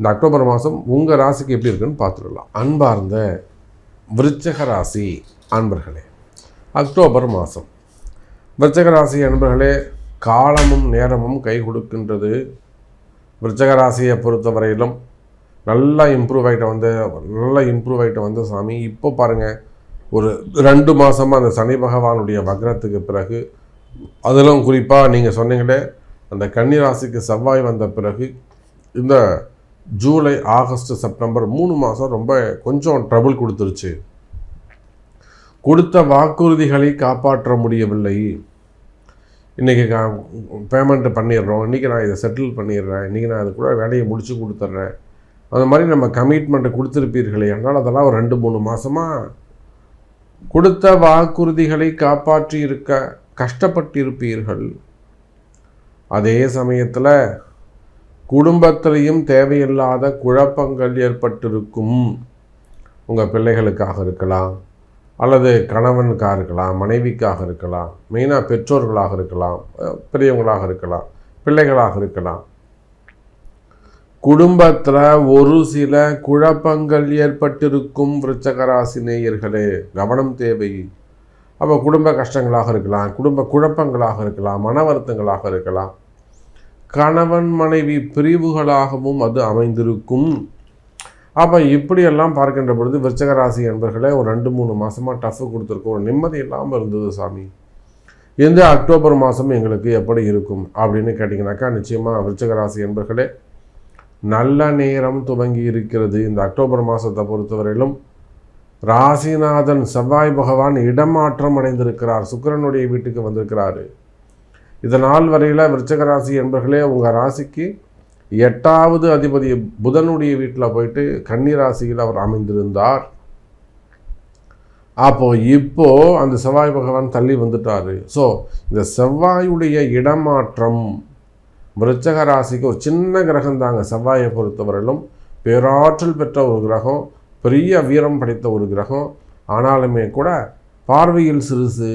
இந்த அக்டோபர் மாதம் உங்கள் ராசிக்கு எப்படி இருக்குன்னு பார்த்துடலாம். அன்பார்ந்த விருச்சக ராசி அன்பர்களே அக்டோபர் மாதம். விருச்சக ராசி அன்பர்களே காலமும் நேரமும் கை கொடுக்கின்றது. விருச்சக ராசியை பொறுத்தவரையிலும் நல்லா இம்ப்ரூவ் ஆகிட்ட வந்து நல்லா இம்ப்ரூவ் ஆகிட்ட வந்த சாமி இப்போ பாருங்கள் ஒரு ரெண்டு மாதமாக அந்த சனி பகவானுடைய வக்ரத்துக்கு பிறகு அதிலும் குறிப்பாக நீங்கள் சொன்னீங்களே அந்த கன்னி ராசிக்கு செவ்வாய் வந்த பிறகு இந்த ஜூலை ஆகஸ்ட் செப்டம்பர் மூணு மாதம் ரொம்ப கொஞ்சம் ட்ரபுள் கொடுத்துருச்சு. கொடுத்த வாக்குறுதிகளை காப்பாற்ற முடியவில்லை. இன்றைக்கி கா பேமெண்ட்டு பண்ணிடுறோம். இன்றைக்கி நான் இதை செட்டில் பண்ணிடுறேன். இன்றைக்கி நான் அது கூட வேலையை முடித்து கொடுத்துட்றேன். அந்த மாதிரி நம்ம கமிட்மெண்ட்டை கொடுத்துருப்பீர்களே என்றால் அதெல்லாம் ஒரு ரெண்டு மூணு மாதமாக கொடுத்த வாக்குறுதிகளை காப்பாற்றி இருக்க கஷ்டப்பட்டிருப்பீர்கள். அதே சமயத்தில் குடும்பத்திலையும் தேவையில்லாத குழப்பங்கள் ஏற்பட்டிருக்கும். உங்கள் பிள்ளைகளுக்காக இருக்கலாம் அல்லது கணவனுக்காக இருக்கலாம் மனைவிக்காக இருக்கலாம் மெயினாக பெற்றோர்களாக இருக்கலாம் பெரியவங்களாக இருக்கலாம் பிள்ளைகளாக இருக்கலாம். குடும்பத்தில் ஒரு சில குழப்பங்கள் ஏற்பட்டிருக்கும் விருச்சகராசி நேயர்களே கவனம் தேவை. அப்போ குடும்ப கஷ்டங்களாக இருக்கலாம் குடும்ப குழப்பங்களாக இருக்கலாம் மன வருத்தங்களாக இருக்கலாம். கணவன் மனைவி பிரிவுகளாகவும் அது அமைந்திருக்கும். அப்போ இப்படியெல்லாம் பார்க்கின்ற பொழுது விருச்சகராசி என்பர்களே ஒரு ரெண்டு மூணு மாதமாக டஃப் கொடுத்துருக்கோம் ஒரு நிம்மதி இல்லாமல் இருந்தது சாமி. எந்த அக்டோபர் மாதம் எங்களுக்கு எப்படி இருக்கும் அப்படின்னு கேட்டிங்கனாக்கா நிச்சயமாக விருச்சகராசி என்பர்களே நல்ல நேரம் துவங்கி இருக்கிறது இந்த அக்டோபர் மாதத்தை பொறுத்தவரையிலும். ராசிநாதன் செவ்வாய் பகவான் இடமாற்றம் அடைந்திருக்கிறார் சுக்கிரனுடைய வீட்டுக்கு வந்திருக்கிறாரு. இதனால் வரையில் விருச்சக ராசி என்பர்களே உங்கள் ராசிக்கு எட்டாவது அதிபதி புதனுடைய வீட்டில் போயிட்டு கன்னி ராசியில் அவர் அமைந்திருந்தார். அப்போ இப்போ அந்த செவ்வாய் பகவான் தள்ளி வந்துட்டார். ஸோ இந்த செவ்வாயுடைய இடமாற்றம் விருச்சக ராசிக்கு ஒரு சின்ன கிரகம் தாங்க. செவ்வாயை பொறுத்தவரையிலும் பேராற்றல் பெற்ற ஒரு கிரகம் பெரிய வீரம் படைத்த ஒரு கிரகம். ஆனாலுமே கூட பார்வையில் சிறுசு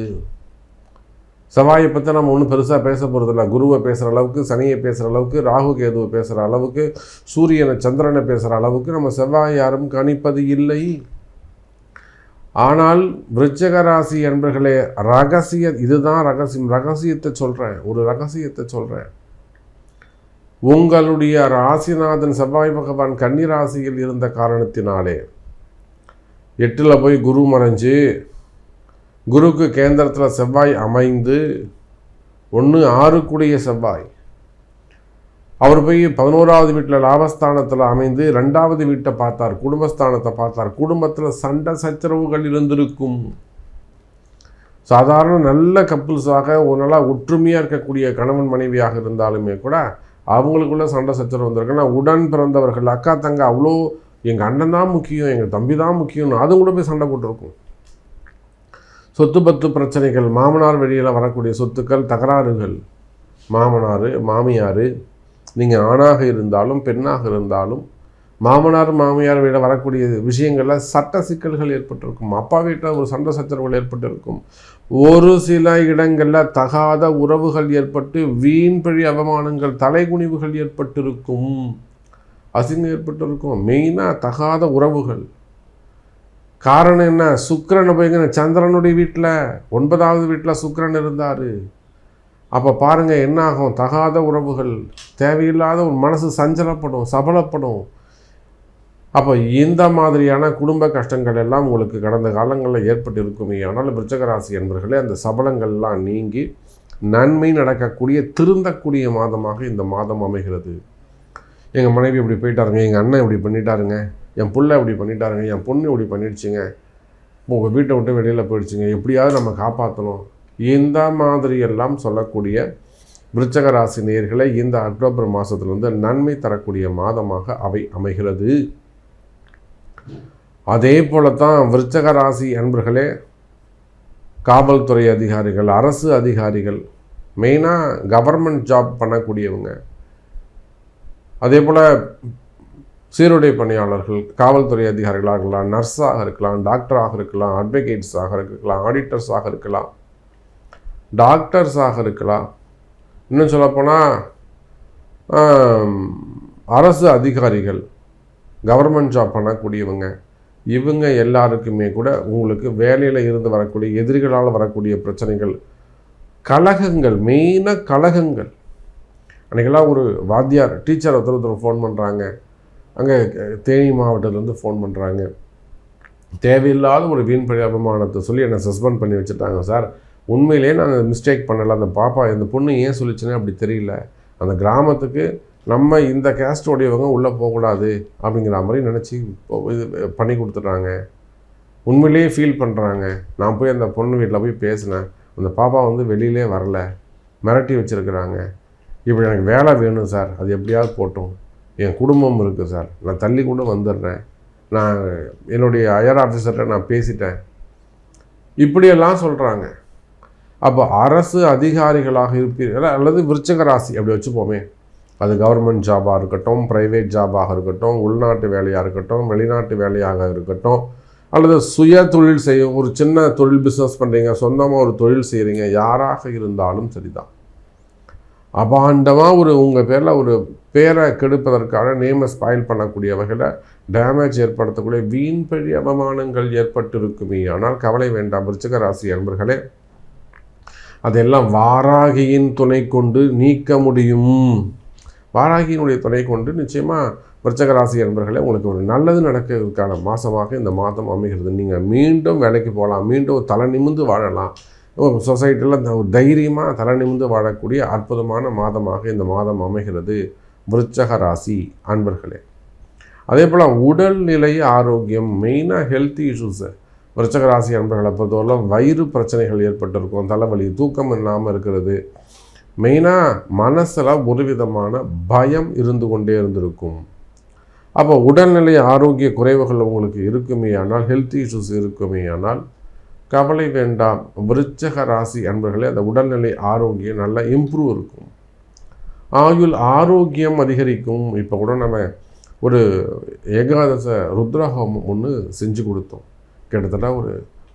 செவ்வாயை பற்றி நம்ம ஒன்றும் பெருசாக பேச போகிறதில்ல குருவை பேசுகிற அளவுக்கு சனியை பேசுகிற அளவுக்கு ராகு கேதுவை பேசுகிற அளவுக்கு சூரியனை சந்திரனை பேசுகிற அளவுக்கு நம்ம செவ்வாய் யாரும் கணிப்பது இல்லை. ஆனால் விருச்சக ராசி என்பர்களே ரகசிய இதுதான் ரகசியம். ரகசியத்தை சொல்கிறேன் ஒரு ரகசியத்தை சொல்கிறேன் உங்களுடைய ராசிநாதன் செவ்வாய் பகவான் கன்னி ராசியில் இருந்த காரணத்தினாலே எட்டில் போய் குரு மறைஞ்சு குருக்கு கேந்திரத்தில் செவ்வாய் அமைந்து ஒன்று ஆறுக்குடிய செவ்வாய். அவர் போய் பதினோராவது வீட்டில் லாபஸ்தானத்தில் அமைந்து ரெண்டாவது வீட்டை பார்த்தார் குடும்பஸ்தானத்தை பார்த்தார். குடும்பத்தில் சண்டை சச்சரவுகள் இருந்திருக்கும். சாதாரண நல்ல கப்புள்ஸாக ஒரு நல்லா ஒற்றுமையாக இருக்கக்கூடிய கணவன் மனைவியாக இருந்தாலுமே கூட அவங்களுக்குள்ள சண்டை சச்சரவு வந்திருக்குன்னா உடன் பிறந்தவர்கள் அக்கா தங்க அவ்வளோ எங்கள் அண்ணன் தான் முக்கியம் எங்கள் தம்பி தான் முக்கியம்னு அதுவும் கூட போய் சண்டை போட்டிருக்கும். சொத்து பத்து பிரச்சனைகள் மாமனார் வெளியில் வரக்கூடிய சொத்துக்கள் தகராறுகள். மாமனார் மாமியார் நீங்கள் ஆணாக இருந்தாலும் பெண்ணாக இருந்தாலும் மாமனார் மாமியார் வீட வரக்கூடிய விஷயங்களில் சட்ட சிக்கல்கள் ஏற்பட்டிருக்கும். அப்பா வீட்டில் ஒரு சண்டை சச்சரவுகள் ஏற்பட்டிருக்கும். ஒரு சில இடங்களில் தகாத உறவுகள் ஏற்பட்டு வீண் பழி அவமானங்கள் தலைகுனிவுகள் ஏற்பட்டிருக்கும். அசிங்கம் ஏற்பட்டிருக்கும். மெயினாக தகாத உறவுகள். காரணம் என்ன? சுக்கரனை போய்ங்க சந்திரனுடைய வீட்டில் ஒன்பதாவது வீட்டில் சுக்கரன் இருந்தார். அப்போ பாருங்கள் என்ன ஆகும் தகாத உறவுகள் தேவையில்லாத ஒரு மனசு சஞ்சலப்படும் சபலப்படும். அப்போ இந்த மாதிரியான குடும்ப கஷ்டங்கள் எல்லாம் உங்களுக்கு கடந்த காலங்களில் ஏற்பட்டு இருக்குமே ஆனால் விருச்சகராசி என்பர்களே அந்த சபலங்கள்லாம் நீங்கி நன்மை நடக்கக்கூடிய திருந்தக்கூடிய மாதமாக இந்த மாதம் அமைகிறது. எங்கள் மனைவி இப்படி போயிட்டாருங்க எங்கள் அண்ணன் இப்படி பண்ணிட்டாருங்க. என் பிள்ளை இப்படி பண்ணிட்டாருங்க என் பொண்ணு இப்படி பண்ணிடுச்சுங்க உங்கள் வீட்டை விட்டு வெளியில் போயிடுச்சுங்க எப்படியாவது நம்ம காப்பாற்றணும் இந்த மாதிரியெல்லாம் சொல்லக்கூடிய விருச்சக ராசி நேர்களை இந்த அக்டோபர் மாதத்துலேருந்து நன்மை தரக்கூடிய மாதமாக அவை அமைகிறது. அதே போல தான் விருச்சக ராசி அன்பர்களே காவல்துறை அதிகாரிகள் அரசு அதிகாரிகள் மெயினாக கவர்மெண்ட் ஜாப் பண்ணக்கூடியவங்க. அதே போல் சீருடை பணியாளர்கள் காவல்துறை அதிகாரிகளாக இருக்கலாம் நர்ஸாக இருக்கலாம் டாக்டராக இருக்கலாம் அட்வொகேட்ஸாக இருக்கலாம் ஆடிட்டர்ஸாக இருக்கலாம் டாக்டர்ஸாக இருக்கலாம். இன்னும் சொல்லப்போனால் அரசு அதிகாரிகள் கவர்மெண்ட் ஜாப் பண்ணக்கூடியவங்க இவங்க எல்லாருக்குமே கூட உங்களுக்கு வேலையில் இருந்து வரக்கூடிய எதிரிகளால் வரக்கூடிய பிரச்சனைகள் கழகங்கள் மெயினாக கழகங்கள். அன்றைக்கெல்லாம் ஒரு வாத்தியார் டீச்சர் ஒருத்தர் ஒருத்தர் ஃபோன் பண்ணுறாங்க அங்கே தேனி மாவட்டத்துலேருந்து ஃபோன் பண்ணுறாங்க தேவையில்லாத ஒரு வீண் பழி சொல்லி என்னை சஸ்பெண்ட் பண்ணி வச்சுட்டாங்க சார் உண்மையிலே நான் மிஸ்டேக் பண்ணலை. அந்த பாப்பா இந்த பொண்ணு ஏன் சொல்லிச்சுன்னு அப்படி தெரியல. அந்த கிராமத்துக்கு நம்ம இந்த கேஸ்டோடையவங்க உள்ளே போகக்கூடாது அப்படிங்கிற மாதிரி நினச்சி இது பண்ணி கொடுத்துட்றாங்க. உண்மையிலேயே ஃபீல் பண்ணுறாங்க நான் போய் அந்த பொண்ணு வீட்டில் போய் பேசினேன். அந்த பாப்பா வந்து வெளியிலே வரல. மிரட்டி வச்சுருக்குறாங்க. இப்படி எனக்கு வேலை வேணும் சார் அது எப்படியாவது போட்டோம். என் குடும்பம் இருக்குது சார். நான் தள்ளி கூட வந்துடுறேன். நான் என்னுடைய ஹையர் ஆஃபீஸர்கிட்ட நான் பேசிட்டேன். இப்படியெல்லாம் சொல்கிறாங்க அப்போ அரசு அதிகாரிகளாக இருப்பீர்கள் அல்லது விருச்சக ராசி அப்படி வச்சுப்போமே. அது கவர்மெண்ட் ஜாபாக இருக்கட்டும் ப்ரைவேட் ஜாபாக இருக்கட்டும் உள்நாட்டு வேலையாக இருக்கட்டும் வெளிநாட்டு வேலையாக இருக்கட்டும் அல்லது சுய தொழில் செய்யும் ஒரு சின்ன தொழில் பிஸ்னஸ் பண்ணுறீங்க சொந்தமாக ஒரு தொழில் செய்கிறீங்க யாராக இருந்தாலும் சரிதான். அபாண்டமாக ஒரு உங்கள் பேரில் ஒரு பேரை கெடுப்பதற்கான நேமை ஸ்பாயில் பண்ணக்கூடிய வகையில் டேமேஜ் ஏற்படுத்தக்கூடிய வீண்பழி அவமானங்கள் ஏற்பட்டிருக்குமே. ஆனால் கவலை வேண்டாம் விருச்சிக ராசி அன்பர்களே. அதெல்லாம் வாராகியின் துணை கொண்டு நீக்க முடியும். வாராகியினுடைய துணை கொண்டு நிச்சயமாக விருச்சகராசி என்பர்களே உங்களுக்கு ஒரு நல்லது நடக்கிறதுக்கான மாதமாக இந்த மாதம் அமைகிறது. நீங்கள் மீண்டும் வேலைக்கு போகலாம் மீண்டும் தலை நிமிந்து வாழலாம். சொசைட்டியில் ஒரு தைரியமாக தலை நிமிந்து வாழக்கூடிய அற்புதமான மாதமாக இந்த மாதம் அமைகிறது. விருச்சக ராசி அன்பர்களே. அதே போல் உடல்நிலை ஆரோக்கியம் மெயினாக ஹெல்த் இஷ்யூஸு விருச்சக ராசி அன்பர்களை பொறுத்தவரை வயிறு பிரச்சனைகள் ஏற்பட்டிருக்கும் தலைவலி தூக்கம் இல்லாமல் இருக்கிறது. மெயினாக மனசில் ஒரு விதமான பயம் இருந்து கொண்டே இருந்திருக்கும். அப்போ உடல்நிலை ஆரோக்கிய குறைவுகள் உங்களுக்கு இருக்குமே ஆனால் ஹெல்த் இஷ்யூஸ் இருக்குமே ஆனால் கவலை வேண்டாம். விருச்சக ராசி அன்பர்களே அந்த உடல்நிலை ஆரோக்கியம் நல்லா இம்ப்ரூவ் இருக்கும். ஆயுள் ஆரோக்கியம் அதிகரிக்கும். இப்போ கூட நம்ம ஒரு ஏகாதச ருத்ரஹோமம் ஒன்று செஞ்சு கொடுத்தோம். கிட்டத்தட்ட ஒரு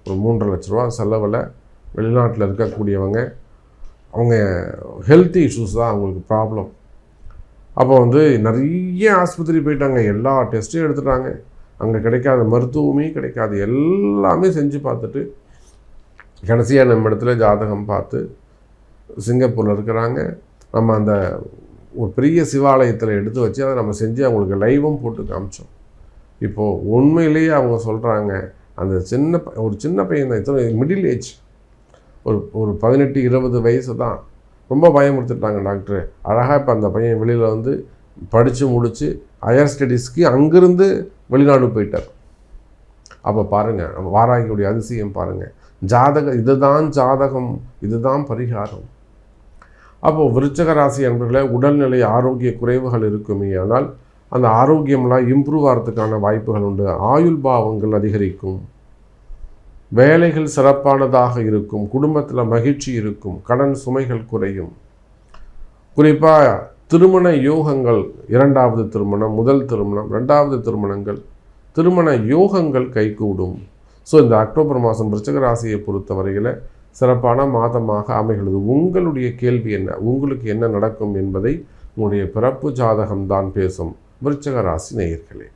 ஒரு மூன்றரை லட்ச ரூபா செலவில் வெளிநாட்டில் இருக்கக்கூடியவங்க அவங்க ஹெல்த் இஷ்யூஸ் தான் அவங்களுக்கு ப்ராப்ளம் அப்போ வந்து நிறைய ஆஸ்பத்திரி போயிட்டாங்க. எல்லா டெஸ்ட்டையும் எடுத்துட்டாங்க. அங்கே கிடைக்காத மருத்துவமே கிடைக்காது. எல்லாமே செஞ்சு பார்த்துட்டு கடைசியாக நம்ம இடத்துல ஜாதகம் பார்த்து சிங்கப்பூரில் இருக்கிறாங்க. நம்ம அந்த ஒரு பெரிய சிவாலயத்தில் எடுத்து வச்சு அதை நம்ம செஞ்சு அவங்களுக்கு லைவும் போட்டு காமிச்சோம். இப்போது உண்மையிலேயே அவங்க சொல்கிறாங்க அந்த சின்ன ஒரு சின்ன பையன் தான் இத்தனை மிடில் ஏஜ் ஒரு ஒரு பதினெட்டு இருபது வயசு தான். ரொம்ப பயமுறுத்திட்டாங்க டாக்டர் அழகாக இப்போ அந்த பையன் வெளியில் வந்து படித்து முடித்து ஹையர் ஸ்டடீஸ்க்கு அங்கேருந்து வெளிநாடு போயிட்டார். அப்போ பாருங்கள் வாராகியுடைய அதிசயம் பாருங்கள் ஜாதகம் இதுதான் ஜாதகம் இதுதான் பரிகாரம். அப்போது விருச்சக ராசி உடல்நிலை ஆரோக்கிய குறைவுகள் இருக்குமே ஆனால் அந்த ஆரோக்கியம்லாம் இம்ப்ரூவ் ஆகிறதுக்கான வாய்ப்புகள் உண்டு. ஆயுள் பாவங்கள் அதிகரிக்கும். வேலைகள் சிறப்பானதாக இருக்கும். குடும்பத்தில் மகிழ்ச்சி இருக்கும். கடன் சுமைகள் குறையும். குறிப்பாக திருமண யோகங்கள் இரண்டாவது திருமணம் முதல் திருமணம் ரெண்டாவது திருமணங்கள் திருமண யோகங்கள் கைகூடும். ஸோ இந்த அக்டோபர் மாதம் விருச்சக ராசியை பொறுத்தவரையில் சிறப்பான மாதமாக அமைகிறது. உங்களுடைய கேள்வி என்ன? உங்களுக்கு என்ன நடக்கும் என்பதை உங்களுடைய பிறப்பு ஜாதகம்தான் பேசும். விருச்சக ராசி நேயர்களே.